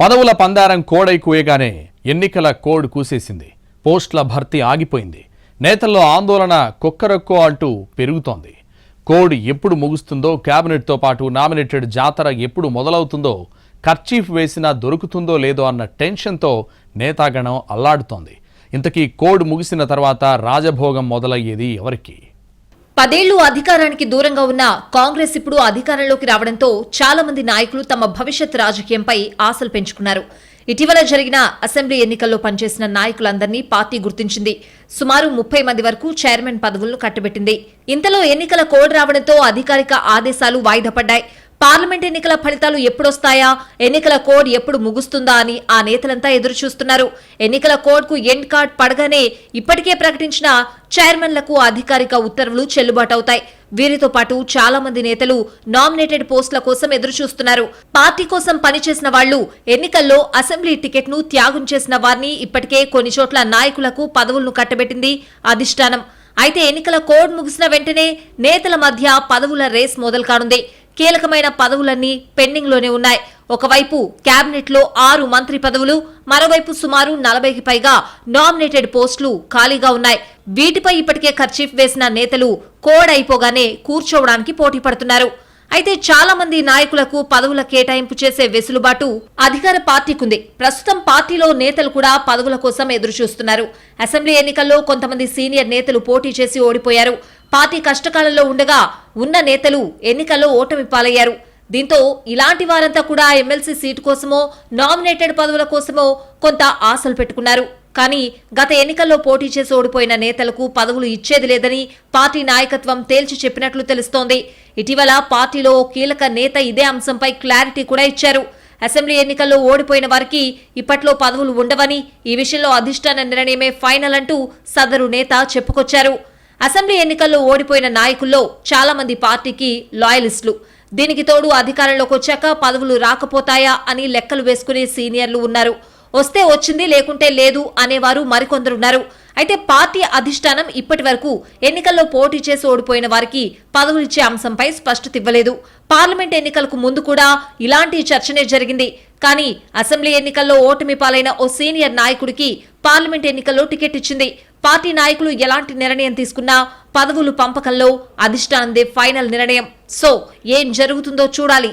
పదవుల పందారం కోడై కూయగానే ఎన్నికల కోడ్ కూసేసింది. పోస్టుల భర్తీ ఆగిపోయింది. నేతల్లో ఆందోళన కుక్కరక్కో అంటూ పెరుగుతోంది. కోడ్ ఎప్పుడు ముగుస్తుందో కేబినెట్తో పాటు నామినేటెడ్ జాతర ఎప్పుడు మొదలవుతుందో ఖర్చీఫ్ వేసినా దొరుకుతుందో లేదో అన్న టెన్షన్తో నేతాగణం అల్లాడుతోంది. ఇంతకీ కోడ్ ముగిసిన తర్వాత రాజభోగం మొదలయ్యేది ఎవరికి? పదేళ్ళు అధికారానికి దూరంగా ఉన్న కాంగ్రెస్ ఇప్పుడు అధికారంలోకి రావడంతో చాలా మంది నాయకులు తమ భవిష్యత్ రాజకీయంపై ఆశలు పెంచుకున్నారు. ఇటీవల జరిగిన అసెంబ్లీ ఎన్నికల్లో పనిచేసిన నాయకులందరినీ పార్టీ గుర్తించింది. సుమారు ముప్పై మంది వరకు చైర్మన్ పదవులను కట్టబెట్టింది. ఇంతలో ఎన్నికల కోడ్ రావడంతో అధికారిక ఆదేశాలు వాయిదా పడ్డాయి. పార్లమెంట్ ఎన్నికల ఫలితాలు ఎప్పుడొస్తాయా? ఎన్నికల కోడ్ ఎప్పుడు ముగుస్తుందా అని ఆ నేతలంతా ఎదురుచూస్తున్నారు. ఎన్నికల కోడ్కు ఎండ్ కార్డ్ పడగానే ఇప్పటికే ప్రకటించిన చైర్మన్లకు అధికారిక ఉత్తర్వులు చెల్లుబాటవుతాయి. వీరితో పాటు చాలా మంది నేతలు నామినేటెడ్ పోస్టుల కోసం ఎదురుచూస్తున్నారు. పార్టీ కోసం పనిచేసిన వాళ్ళు ఎన్నికల్లో అసెంబ్లీ టికెట్ను త్యాగం చేసిన వారిని ఇప్పటికే కొన్ని చోట్ల నాయకులకు పదవులను కట్టబెట్టింది అధిష్టానం. అయితే ఎన్నికల కోడ్ ముగిసిన వెంటనే నేతల మధ్య పదవుల రేస్ మొదలు కానుంది కీలకమైన పదవులన్నీ పెండింగ్లోనే ఉన్నాయి. ఒకవైపు క్యాబినెట్లో ఆరు మంత్రి పదవులు మరోవైపు సుమారు నలభైకి పైగా నామినేటెడ్ పోస్టులు ఖాళీగా ఉన్నాయి. వీటిపై ఇప్పటికే ఖర్చీఫ్ వేసిన నేతలు కోడ్ అయిపోగానే కూర్చోవడానికి పోటీ పడుతున్నారు. అయితే చాలా మంది నాయకులకు పదవుల కేటాయింపు చేసే వెసులుబాటు అధికార పార్టీకుంది. ప్రస్తుతం పార్టీలో నేతలు కూడా పదవుల కోసం ఎదురుచూస్తున్నారు. అసెంబ్లీ ఎన్నికల్లో కొంతమంది సీనియర్ నేతలు పోటీ చేసి ఓడిపోయారు. పార్టీ కష్టకాలంలో ఉండగా ఉన్న నేతలు ఎన్నికల్లో ఓటమి పాలయ్యారు. దీంతో ఇలాంటి వారంతా కూడా ఎమ్మెల్సీ సీటు కోసమో నామినేటెడ్ పదవుల కోసమో కొంత ఆశలు పెట్టుకున్నారు. కానీ గత ఎన్నికల్లో పోటీ చేసి ఓడిపోయిన నేతలకు పదవులు ఇచ్చేది లేదని పార్టీ నాయకత్వం తేల్చి చెప్పినట్లు తెలుస్తోంది. ఇటీవల పార్టీలో కీలక నేత ఇదే అంశంపై క్లారిటీ కూడా ఇచ్చారు. అసెంబ్లీ ఎన్నికల్లో ఓడిపోయిన వారికి ఇప్పట్లో పదవులు ఉండవని ఈ విషయంలో అధిష్టాన నిర్ణయమే ఫైనల్ అంటూ సదరు నేత చెప్పుకొచ్చారు. అసెంబ్లీ ఎన్నికల్లో ఓడిపోయిన నాయకుల్లో చాలా మంది పార్టీకి లాయలిస్టులు. దీనికి తోడు అధికారంలోకి వచ్చాక పదవులు రాకపోతాయా అని లెక్కలు వేసుకునే సీనియర్లు ఉన్నారు. వస్తే వచ్చింది లేకుంటే లేదు అనేవారు మరికొందరున్నారు. అయితే పార్టీ అధిష్టానం ఇప్పటి వరకు ఎన్నికల్లో పోటీ చేసి ఓడిపోయిన వారికి పదవులు ఇచ్చే అంశంపై స్పష్టత ఇవ్వలేదు పార్లమెంట్ ఎన్నికలకు ముందు కూడా ఇలాంటి చర్చనే జరిగింది. కానీ అసెంబ్లీ ఎన్నికల్లో ఓటమి పాలైన ఓ సీనియర్ నాయకుడికి పార్లమెంట్ ఎన్నికల్లో టికెట్ ఇచ్చింది. పార్టీ నాయకులు ఎలాంటి నిర్ణయం తీసుకున్నా పదవులు పంపకంలో అధిష్టానందే ఫైనల్ నిర్ణయం. సో ఏం జరుగుతుందో చూడాలి.